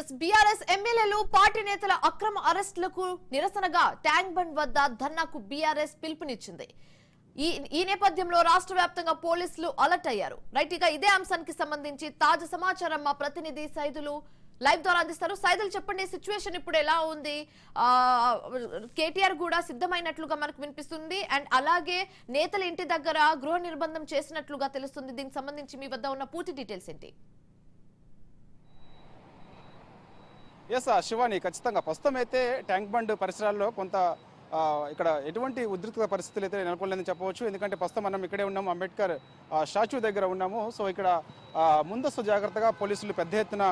Yes BRS ఎమ్మెల్యేలు party నేతల అక్రమ అరెస్టులకు నిరసనగా ట్యాంక్ బండ్ వద్ద ధర్నాకు బీఆర్ఎస్ పిలుపునిచ్చింది. ఈ ఈ నేపథ్యంలో రాష్ట్ర వ్యాప్తంగా పోలీసులు అలర్ట్ అయ్యారు. రైట్ ఇక ఇదే అంశానికి సంబంధించి తాజా సమాచారం మా ప్రతినిధి సైదులు లైవ్ ద్వారా అందిస్తారు. సైదులు చెప్పండి సిచ్యువేషన్ ఇప్పుడు ఎలా ఉంది? కేటీఆర్ కూడా సిద్ధమైనట్లుగా మనకు వినిపిస్తుంది. అండ్ అలాగే నేతల ఇంటి దగ్గర గృహ నిర్బంధం చేసినట్లుగా తెలుస్తుంది. దీనికి సంబంధించి మీ వద్ద ఉన్న పూర్తి డీటెయిల్స్ ఏంటి? ఎస్ శివాని ఖచ్చితంగా. ప్రస్తుతం అయితే ట్యాంక్ బండ్ పరిసరాల్లో కొంత ఇక్కడ ఎటువంటి ఉద్రిక్త పరిస్థితులు అయితే నెలకొనలేదని చెప్పవచ్చు. ఎందుకంటే ప్రస్తుతం మనం ఇక్కడే ఉన్నాము అంబేద్కర్ స్టాచ్యూ దగ్గర ఉన్నాము. సో ఇక్కడ ముందస్తు జాగ్రత్తగా పోలీసులు పెద్ద ఎత్తున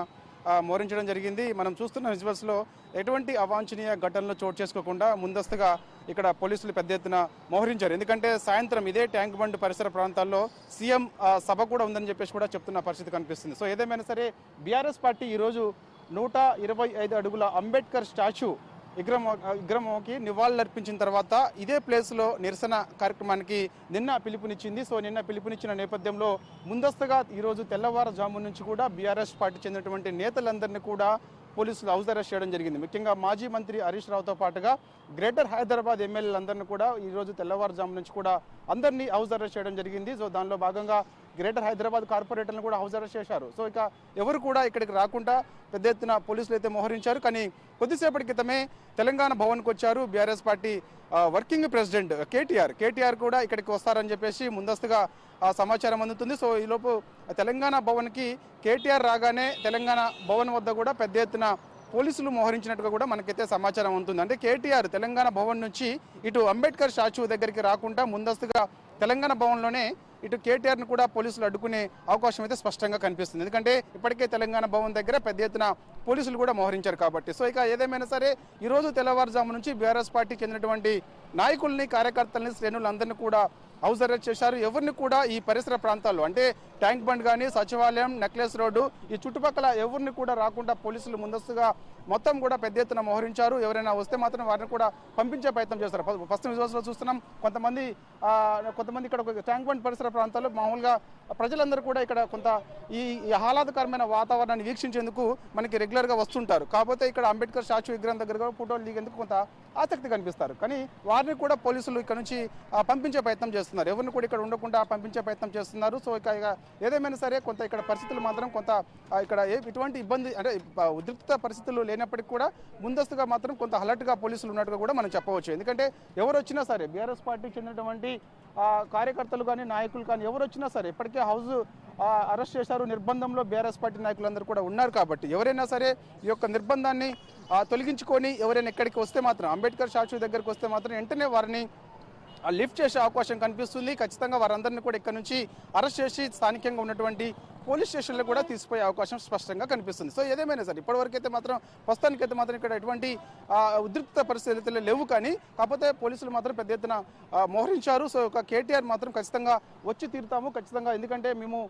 మోరించడం మోహరించడం జరిగింది. మనం చూస్తున్న విజువల్స్లో ఎటువంటి అవాంఛనీయ ఘటనలు చోటు చేసుకోకుండా ముందస్తుగా ఇక్కడ పోలీసులు పెద్ద ఎత్తున మోహరించారు. ఎందుకంటే సాయంత్రం ఇదే ట్యాంక్ బండ్ పరిసర ప్రాంతాల్లో సీఎం సభ కూడా ఉందని చెప్పేసి కూడా చెప్తున్న పరిస్థితి కనిపిస్తుంది. సో ఏదేమైనా సరే బీఆర్ఎస్ పార్టీ ఈరోజు నూట ఇరవై ఐదు అడుగుల అంబేద్కర్ స్టాచ్యూ విగ్రహం విగ్రహంకి నివాళులర్పించిన తర్వాత ఇదే ప్లేస్లో నిరసన కార్యక్రమానికి నిన్న పిలుపునిచ్చింది. సో నిన్న పిలుపునిచ్చిన నేపథ్యంలో ముందస్తుగా ఈరోజు తెల్లవారుజాము నుంచి కూడా బీఆర్ఎస్ పార్టీ చెందినటువంటి నేతలందరినీ కూడా పోలీసులు హౌస్ అరెస్ట్ చేయడం జరిగింది. ముఖ్యంగా మాజీ మంత్రి హరీష్ రావుతో పాటుగా గ్రేటర్ హైదరాబాద్ ఎమ్మెల్యేలందరినీ కూడా ఈ రోజు తెల్లవారుజాము నుంచి కూడా అందరినీ హౌస్ అరెస్ట్ చేయడం జరిగింది. సో దానిలో భాగంగా గ్రేటర్ హైదరాబాద్ కార్పొరేటర్లను కూడా హౌస్ అరెస్ట్ చేశారు. సో ఇక ఎవరు కూడా ఇక్కడికి రాకుండా పెద్ద ఎత్తున పోలీసులు అయితే మోహరించారు. కానీ కొద్దిసేపటి క్రితమే తెలంగాణ భవన్కి వచ్చారు BRS party working president KTR. KTR కూడా ఇక్కడికి వస్తారని చెప్పేసి ముందస్తుగా సమాచారం అందుతుంది. సో ఈలోపు తెలంగాణ భవన్కి కేటీఆర్ రాగానే తెలంగాణ భవన్ వద్ద కూడా పెద్ద ఎత్తున పోలీసులు మోహరించినట్టుగా కూడా మనకైతే సమాచారం ఉంటుంది అంటే కేటీఆర్ తెలంగాణ భవన్ నుంచి ఇటు అంబేద్కర్ స్టాచ్యూ దగ్గరికి రాకుండా ముందస్తుగా తెలంగాణ భవన్లోనే ఇటు కేటీఆర్ను కూడా పోలీసులు అడ్డుకునే అవకాశం అయితే స్పష్టంగా కనిపిస్తుంది. ఎందుకంటే ఇప్పటికే తెలంగాణ భవన్ దగ్గర పెద్ద ఎత్తున పోలీసులు కూడా మోహరించారు కాబట్టి. సో ఇక ఏదేమైనా సరే ఈరోజు తెల్లవారుజాము నుంచి బీఆర్ఎస్ పార్టీకి చెందినటువంటి నాయకుల్ని కార్యకర్తల్ని శ్రేణులందరినీ కూడా హౌస్ అరెస్ట్ చేశారు. ఎవరిని కూడా ఈ పరిసర ప్రాంతాల్లో అంటే ట్యాంక్ బండ్ కానీ సచివాలయం నెక్లెస్ రోడ్డు ఈ చుట్టుపక్కల ఎవరిని కూడా రాకుండా పోలీసులు ముందస్తుగా మొత్తం కూడా పెద్ద ఎత్తున మోహరించారు. ఎవరైనా వస్తే మాత్రం వారిని కూడా పంపించే ప్రయత్నం చేస్తారు. ఫస్ట్ విజువల్స్లో చూస్తున్నాం. కొంతమంది కొంతమంది ఇక్కడ ఒక ట్యాంక్ బండ్ పరిసర ప్రాంతాల్లో మామూలుగా ప్రజలందరూ కూడా ఇక్కడ కొంత ఈ ఆహ్లాదకరమైన వాతావరణాన్ని వీక్షించేందుకు మనకి రెగ్యులర్గా వస్తుంటారు. కాకపోతే ఇక్కడ అంబేద్కర్ స్టాచ్యూ విగ్రహం దగ్గర ఫోటోలు దిగేందుకు కొంత ఆసక్తి కనిపిస్తారు. కానీ వారిని కూడా పోలీసులు ఇక్కడ నుంచి పంపించే ప్రయత్నం చేస్తారు చేస్తున్నారు. ఎవరిని కూడా ఇక్కడ ఉండకుండా పంపించే ప్రయత్నం చేస్తున్నారు. సో ఇక ఏదేమైనా సరే కొంత ఇక్కడ పరిస్థితులు మాత్రం కొంత ఇక్కడ ఏ ఇటువంటి ఇబ్బంది అంటే ఉద్రిక్త పరిస్థితులు లేనప్పటికీ కూడా ముందస్తుగా మాత్రం కొంత అలర్ట్గా పోలీసులు ఉన్నట్టుగా కూడా మనం చెప్పవచ్చు. ఎందుకంటే ఎవరు వచ్చినా సరే బీఆర్ఎస్ పార్టీకి చెందినటువంటి కార్యకర్తలు కానీ నాయకులు కానీ ఎవరు వచ్చినా సరే ఇప్పటికే హౌస్ అరెస్ట్ చేశారు. నిర్బంధంలో బీఆర్ఎస్ పార్టీ నాయకులందరూ కూడా ఉన్నారు కాబట్టి ఎవరైనా సరే ఈ యొక్క నిర్బంధాన్ని తొలగించుకొని ఎవరైనా ఎక్కడికి వస్తే మాత్రం అంబేద్కర్ స్టాచ్యూ దగ్గరికి వస్తే మాత్రం వెంటనే వారిని లిఫ్ట్ చేసే అవకాశం కనిపిస్తుంది. ఖచ్చితంగా వారందరినీ కూడా ఇక్కడ నుంచి అరెస్ట్ చేసి స్థానికంగా ఉన్నటువంటి పోలీస్ స్టేషన్లో కూడా తీసుకుపోయే అవకాశం స్పష్టంగా కనిపిస్తుంది. సో ఏదేమైనా సరే ఇప్పటివరకు అయితే మాత్రం ప్రస్తుతానికైతే మాత్రం ఇక్కడ ఎటువంటి ఉద్రిక్త పరిస్థితులు లేవు కానీ కాకపోతే పోలీసులు మాత్రం పెద్ద ఎత్తున మోహరించారు. సో ఒక కేటీఆర్ మాత్రం ఖచ్చితంగా వచ్చి తీరుతాము. ఖచ్చితంగా ఎందుకంటే మేము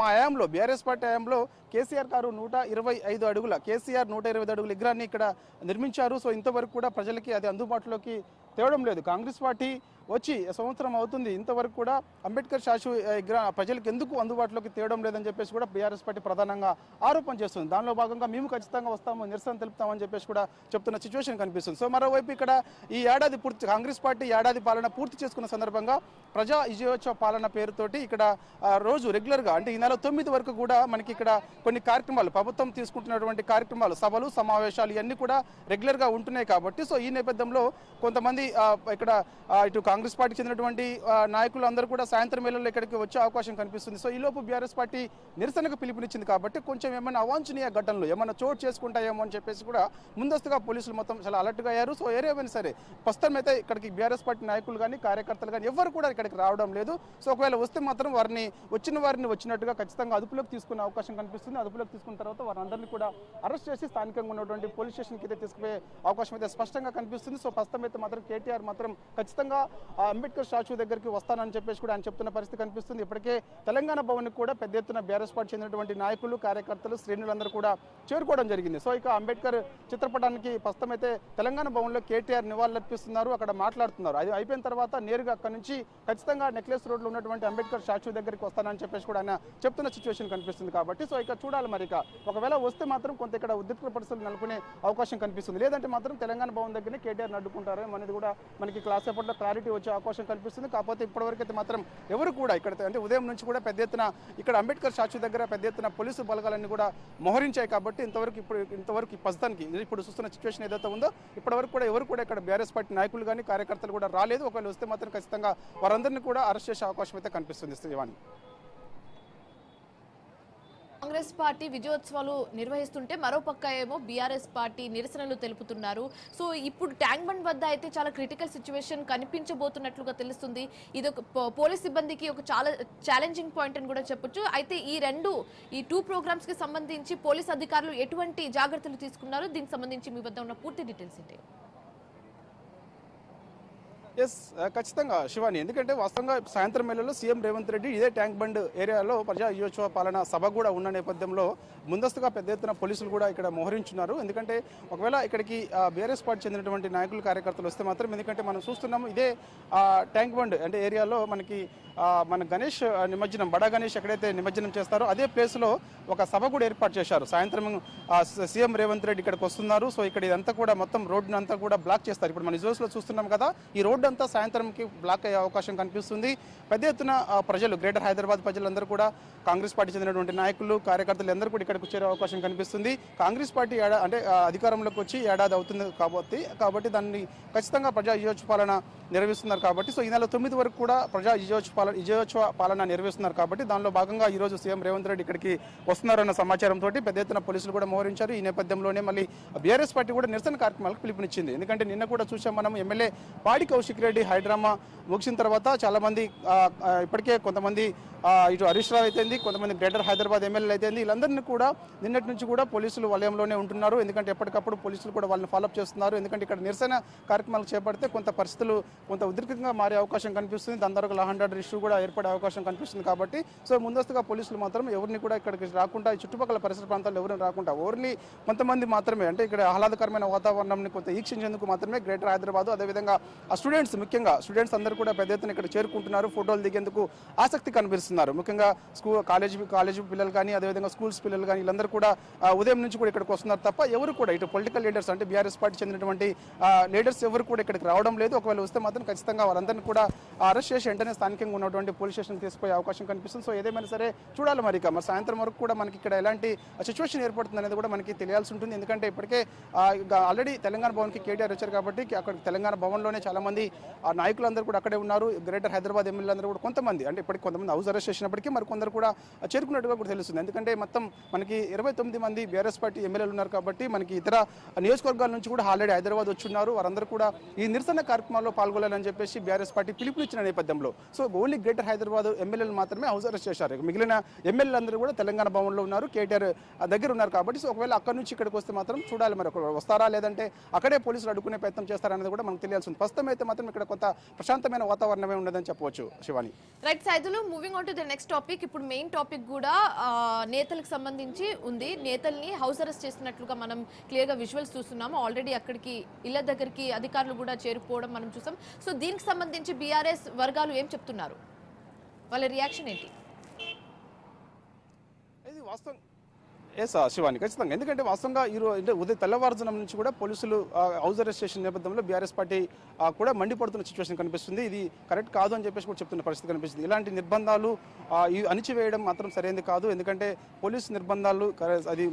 మా హయాంలో బీఆర్ఎస్ పార్టీ హయాంలో కేసీఆర్ గారు నూట ఇరవై ఐదు అడుగుల కేసీఆర్ నూట ఇరవై ఐదు అడుగుల విగ్రహాన్ని ఇక్కడ నిర్మించారు. సో ఇంతవరకు కూడా ప్రజలకి అది అందుబాటులోకి తేవడం లేదు. కాంగ్రెస్ పార్టీ వచ్చి సంవత్సరం అవుతుంది. ఇంతవరకు కూడా అంబేద్కర్ శాసు ప్రజలకు ఎందుకు అందుబాటులోకి తేవడం లేదని చెప్పేసి కూడా బీఆర్ఎస్ పార్టీ ప్రధానంగా ఆరోపణ చేస్తుంది. దానిలో భాగంగా మేము ఖచ్చితంగా వస్తాము నిరసన తెలుపుతామని చెప్పేసి కూడా చెప్తున్న సిచ్యువేషన్ కనిపిస్తుంది. సో మరోవైపు ఇక్కడ ఈ ఏడాది పూర్తి కాంగ్రెస్ పార్టీ ఏడాది పాలన పూర్తి చేసుకున్న సందర్భంగా ప్రజా విజయోత్సవ పాలన పేరుతోటి ఇక్కడ రోజు రెగ్యులర్గా అంటే ఈ నెల తొమ్మిది వరకు కూడా మనకి ఇక్కడ కొన్ని కార్యక్రమాలు ప్రభుత్వం తీసుకుంటున్నటువంటి కార్యక్రమాలు సభలు సమావేశాలు ఇవన్నీ కూడా రెగ్యులర్గా ఉంటున్నాయి కాబట్టి సో ఈ నేపథ్యంలో కొంతమంది ఇక్కడ ఇటు కాంగ్రెస్ కాంగ్రెస్ పార్టీకి చెందినటువంటి నాయకులు అందరూ కూడా సాయంత్రం వేళల్లో ఇక్కడికి వచ్చే అవకాశం కనిపిస్తుంది. సో ఈలోపు బీఆర్ఎస్ పార్టీ నిరసనకు పిలుపునిచ్చింది కాబట్టి కొంచెం ఏమైనా అవాంఛనీయ ఘటనలు ఏమైనా చోటు చేసుకుంటాయేమో అని చెప్పేసి కూడా ముందస్తుగా పోలీసులు మొత్తం చాలా అలర్ట్గా అయ్యారు. సో ఏరేమైనా సరే ప్రస్తుతం అయితే ఇక్కడికి బీఆర్ఎస్ పార్టీ నాయకులు కానీ కార్యకర్తలు కానీ ఎవరు కూడా ఇక్కడికి రావడం లేదు. సో ఒకవేళ వస్తే మాత్రం వారిని వచ్చిన వారిని వచ్చినట్టుగా ఖచ్చితంగా అదుపులోకి తీసుకునే అవకాశం కనిపిస్తుంది. అదుపులోకి తీసుకున్న తర్వాత వారందరినీ కూడా అరెస్ట్ చేసి స్థానికంగా ఉన్నటువంటి పోలీస్ స్టేషన్కి అయితే తీసుకుపోయే అవకాశం అయితే స్పష్టంగా కనిపిస్తుంది. సో ప్రస్తుతం అయితే మాత్రం కేటీఆర్ మాత్రం ఖచ్చితంగా అంబేద్కర్ స్టాచ్యూ దగ్గరికి వస్తానని చెప్పేసి కూడా ఆయన చెప్తున్న పరిస్థితి కనిపిస్తుంది. ఇప్పటికే తెలంగాణ భవన్కి కూడా పెద్ద ఎత్తున బీఆర్ఎస్ చెందినటువంటి నాయకులు కార్యకర్తలు శ్రేణులందరూ కూడా చేరుకోవడం జరిగింది. సో ఇక అంబేద్కర్ చిత్రపటానికి ప్రస్తుతం అయితే తెలంగాణ భవన్లో కేటీఆర్ నివాళులర్పిస్తున్నారు. అక్కడ మాట్లాడుతున్నారు. అది అయిపోయిన తర్వాత నేరుగా అక్కడ నుంచి ఖచ్చితంగా నెక్లెస్ రోడ్లో ఉన్నటువంటి అంబేద్కర్ స్టాచ్యూ దగ్గరికి వస్తానని చెప్పేసి కూడా ఆయన చెప్తున్న సిచ్యువేషన్ కనిపిస్తుంది కాబట్టి సో ఇక చూడాలి మరి ఇక. ఒకవేళ వస్తే మాత్రం కొంత ఇక్కడ ఉద్రిక్త పరిస్థితులు నెలకొనే అవకాశం కనిపిస్తుంది. లేదంటే మాత్రం తెలంగాణ భవన్ దగ్గరనే కేటీఆర్ అడ్డుకుంటారు అనేది కూడా మనకి క్లాస్ ఎప్పట్లో క్లారిటీ వచ్చే అవకాశం కనిపిస్తుంది కాకపోతే ఇప్పటివరకైతే అయితే మాత్రం ఎవరు కూడా ఇక్కడ అంటే ఉదయం నుంచి కూడా పెద్ద ఎత్తున ఇక్కడ అంబేద్కర్ స్టాచ్యూ దగ్గర పెద్ద ఎత్తున పోలీసు బలగాలన్నీ కూడా మోహరించాయి కాబట్టి ఇంతవరకు ఇప్పుడు ఇంతవరకు ఈ ప్రస్తుతానికి ఇప్పుడు చూస్తున్న సిచ్యువేషన్ ఏదైతే ఉందో ఇప్పటివరకు కూడా ఎవరు కూడా ఇక్కడ బీఆర్ఎస్ పార్టీ నాయకులు కానీ కార్యకర్తలు కూడా రాలేదు. ఒకవేళ వస్తే మాత్రం ఖచ్చితంగా వారందరినీ కూడా అరెస్ట్ చేసే అవకాశం అయితే కనిపిస్తుంది శ్రీవాణి. కాంగ్రెస్ పార్టీ విజయోత్సవాలు నిర్వహిస్తుంటే మరోపక్క ఏమో బీఆర్ఎస్ పార్టీ నిరసనలు తెలుపుతున్నారు. సో ఇప్పుడు ట్యాంక్ బండ్ వద్ద అయితే చాలా క్రిటికల్ సిచ్యువేషన్ కనిపించబోతున్నట్లుగా తెలుస్తుంది. ఇది ఒక పో- పోలీస్ సిబ్బందికి ఒక చాలా ఛాలెంజింగ్ పాయింట్ అని కూడా చెప్పొచ్చు. అయితే ఈ రెండు ఈ టూ ప్రోగ్రామ్స్కి సంబంధించి పోలీస్ అధికారులు ఎటువంటి జాగ్రత్తలు తీసుకున్నారు దీనికి సంబంధించి మీ వద్ద ఉన్న పూర్తి డీటెయిల్స్ ఏంటి? ఎస్ uh, ఖచ్చితంగా శివాని. ఎందుకంటే వాస్తవంగా సాయంత్రం వేళలో సీఎం రేవంత్ రెడ్డి ఇదే ట్యాంక్ బండ్ ఏరియాలో ప్రజా యువోత్సవ పాలన సభ కూడా ఉన్న నేపథ్యంలో ముందస్తుగా పెద్ద ఎత్తున పోలీసులు కూడా ఇక్కడ మోహరించున్నారు. ఎందుకంటే ఒకవేళ ఇక్కడికి బీఆర్ఎస్ పార్టీ చెందినటువంటి నాయకులు కార్యకర్తలు వస్తే మాత్రం ఎందుకంటే మనం చూస్తున్నాము ఇదే ట్యాంక్ బండ్ అంటే ఏరియాలో మనకి మన గణేష్ నిమజ్జనం బడా గణేష్ ఎక్కడైతే నిమజ్జనం చేస్తారో అదే ప్లేస్లో ఒక సభ కూడా ఏర్పాటు చేశారు. సాయంత్రం సీఎం రేవంత్ రెడ్డి ఇక్కడికి వస్తున్నారు. సో ఇక్కడ ఇదంతా కూడా మొత్తం రోడ్డు అంతా కూడా బ్లాక్ చేస్తారు. ఇప్పుడు మన విజువల్స్లో చూస్తున్నాం కదా ఈ రోడ్ అంతా సాయంత్రంకి బ్లాక్ అయ్యే అవకాశం కనిపిస్తుంది. పెద్ద ఎత్తున ప్రజలు గ్రేటర్ హైదరాబాద్ ప్రజలందరూ కూడా కాంగ్రెస్ పార్టీ చెందినటువంటి నాయకులు కార్యకర్తలు అందరూ కూడా ఇక్కడికి వచ్చే అవకాశం కనిపిస్తుంది. కాంగ్రెస్ పార్టీ ఏడా అంటే అధికారంలోకి వచ్చి ఏడాది అవుతుంది కాబట్టి కాబట్టి దాన్ని ఖచ్చితంగా ప్రజా యువోత్సవ పాలన నిర్వహిస్తున్నారు కాబట్టి సో ఈ నెల తొమ్మిది వరకు కూడా ప్రజా యువోత్సవ పాలన విజయోత్సవ పాలన నిర్వహిస్తున్నారు కాబట్టి దానిలో భాగంగా ఈ రోజు సీఎం రేవంత్ రెడ్డి ఇక్కడికి వస్తున్నారన్న సమాచారంతో పెద్ద ఎత్తున పోలీసులు కూడా మోహరించారు. ఈ నేపథ్యంలోనే మళ్ళీ బీఆర్ఎస్ పార్టీ కూడా నిరసన కార్యక్రమాలకు పిలుపునిచ్చింది. ఎందుకంటే నిన్న కూడా చూసాం మనం ఎమ్మెల్యే పాడి కౌశిక్ రెడ్డి హైడ్రామా ముగిసిన తర్వాత చాలామంది ఇప్పటికే కొంతమంది ఇటు హరీష్ రావు అయితేంది కొంతమంది గ్రేటర్ హైదరాబాద్ ఎమ్మెల్యేలు అయితేంది వీళ్ళందరినీ కూడా నిన్నటి నుంచి కూడా పోలీసులు వలయంలోనే ఉంటున్నారు. ఎందుకంటే ఎప్పటికప్పుడు పోలీసులు కూడా వాళ్ళని ఫాలోఅప్ చేస్తున్నారు. ఎందుకంటే ఇక్కడ నిరసన కార్యక్రమాలు చేపడితే కొంత పరిస్థితులు కొంత ఉద్రిక్తంగా మారే అవకాశం కనిపిస్తుంది. దాని తర్వాత లా ఇష్యూ కూడా ఏర్పడే అవకాశం కనిపిస్తుంది కాబట్టి సో ముందస్తుగా పోలీసులు మాత్రం ఎవరిని కూడా ఇక్కడికి రాకుండా ఈ చుట్టుపక్కల పరిసర ప్రాంతాల్లో ఎవరిని రాకుండా ఓన్లీ కొంతమంది మాత్రమే అంటే ఇక్కడ ఆహ్లాదకరమైన వాతావరణాన్ని కొంత ఈక్షించేందుకు మాత్రమే గ్రేటర్ హైదరాబాద్ అదేవిధంగా ఆ స్టూడెంట్స్ ముఖ్యంగా స్టూడెంట్స్ అందరూ కూడా పెద్ద ఎత్తున ఇక్కడ చేరుకుంటున్నారు ఫోటోలు దిగేందుకు ఆసక్తి కనిపిస్తున్నారు. ముఖ్యంగా స్కూల్ కాలేజ్ కాలేజ్ పిల్లలు కానీ అదేవిధంగా స్కూల్స్ పిల్లలు కానీ వీళ్ళందరూ కూడా ఉదయం నుంచి కూడా ఇక్కడికి వస్తున్నారు తప్ప ఎవరు కూడా ఇటు పొలిటికల్ లీడర్స్ అంటే బీఆర్ఎస్ పార్టీ చెందినటువంటి లీడర్స్ ఎవరు కూడా ఇక్కడికి రావడం లేదు. ఒకవేళ వస్తే మాత్రం ఖచ్చితంగా వాళ్ళందరినీ కూడా అరెస్ట్ చేసి వెంటనే స్థానికంగా ఉన్నటువంటి పోలీస్ స్టేషన్ తీసుకుపోయే అవకాశం కనిపిస్తుంది. సో ఏదేమైనా సరే చూడాలి మరి మరి సాయంత్రం వరకు కూడా మనకి ఇక్కడ ఎలాంటి సిచ్యువేషన్ ఏర్పడుతుంది అనేది కూడా మనకి తెలియాల్సి ఉంటుంది. ఎందుకంటే ఇప్పటికే ఆల్రెడీ తెలంగాణ భవన్కి కేటీఆర్ వచ్చారు కాబట్టి అక్కడ తెలంగాణ భవన్లోనే చాలా మంది ఆ నాయకులందరూ కూడా అక్కడే ఉన్నారు. గ్రేటర్ హైదరాబాద్ ఎమ్మెల్యే అందరూ కూడా కొంతమంది అంటే ఇప్పటికి కొంతమంది హౌస్ అరెస్ట్ చేసినప్పటికీ మరి కొందరు కూడా చేరుకున్నట్టుగా కూడా తెలుస్తుంది. ఎందుకంటే మొత్తం మనకి ఇరవై తొమ్మిది మంది బీఆర్ఎస్ పార్టీ ఎమ్మెల్యేలు ఉన్నారు కాబట్టి మనకి ఇతర నియోజకవర్గాల నుంచి కూడా ఆల్రెడీ హైదరాబాద్ వచ్చి ఉన్నారు వారందరూ కూడా ఈ నిరసన కార్యక్రమాల్లో పాల్గొనాలని చెప్పేసి బీఆర్ఎస్ పార్టీ పిలుపునిచ్చిన నేపథ్యంలో. సో ఓన్లీ గ్రేటర్ హైదరాబాద్ ఎమ్మెల్యేలు మాత్రమే హౌస్ అరెస్ట్ చేశారు. మిగిలిన ఎమ్మెల్యేలందరూ కూడా తెలంగాణ భవన్లో ఉన్నారు కేటీఆర్ దగ్గర ఉన్నారు కాబట్టి సో ఒకవేళ అక్కడ నుంచి ఇక్కడికి వస్తే మాత్రం చూడాలి మరి వస్తారా లేదంటే అక్కడే పోలీసులు అడుకునే ప్రయత్నం చేస్తారనేది కూడా మనకు తెలియాల్సింది ప్రస్తుతం అయితే మాత్రం ఇక్కడ కొంత ప్రశాంతమైన వాతావరణమే ఉండదని చెప్పవచ్చు Shivani. Right Saidulu moving on to the next topic ఇప్పుడు మెయిన్ టాపిక్ కూడా నేతలకు సంబంధించి ఉంది. నేతల్ని హౌస్ అరెస్ట్ చేస్తున్నట్లుగా మనం క్లియర్గా విజువల్స్ చూస్తున్నాము. ఆల్రెడీ అక్కడికి ఇళ్ళ దగ్గరికి అధికారులు కూడా చేరుకోవడం మనం చూసాం. సో దీనికి సంబంధించి బీఆర్ఎస్ వర్గాలు ఏం చెప్తున్నారు? వాళ్ళ రియాక్షన్ ఏంటి? ఇది వాస్తవం. ఎస్ శివాని? ఖచ్చితంగా. ఎందుకంటే వాస్తవంగా ఈ రోజు అంటే ఉదయం తెల్లవారుజాము నుంచి కూడా పోలీసులు హౌస్ అరెస్ట్ చేసిన నేపథ్యంలో బీఆర్ఎస్ పార్టీ కూడా మండిపడుతున్న సిచ్యువేషన్ కనిపిస్తుంది. ఇది కరెక్ట్ కాదు అని చెప్పేసి కూడా చెప్తున్న పరిస్థితి కనిపిస్తుంది. ఇలాంటి నిర్బంధాలు అణిచివేయడం మాత్రం సరైనది కాదు. ఎందుకంటే పోలీసు నిర్బంధాలు అది.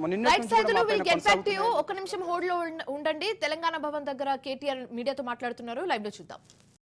ఒక నిమిషం హోల్డ్లో ఉండండి. తెలంగాణ భవన్ దగ్గర కేటీఆర్ మీడియాతో మాట్లాడుతున్నారు. లైవ్లో చూద్దాం.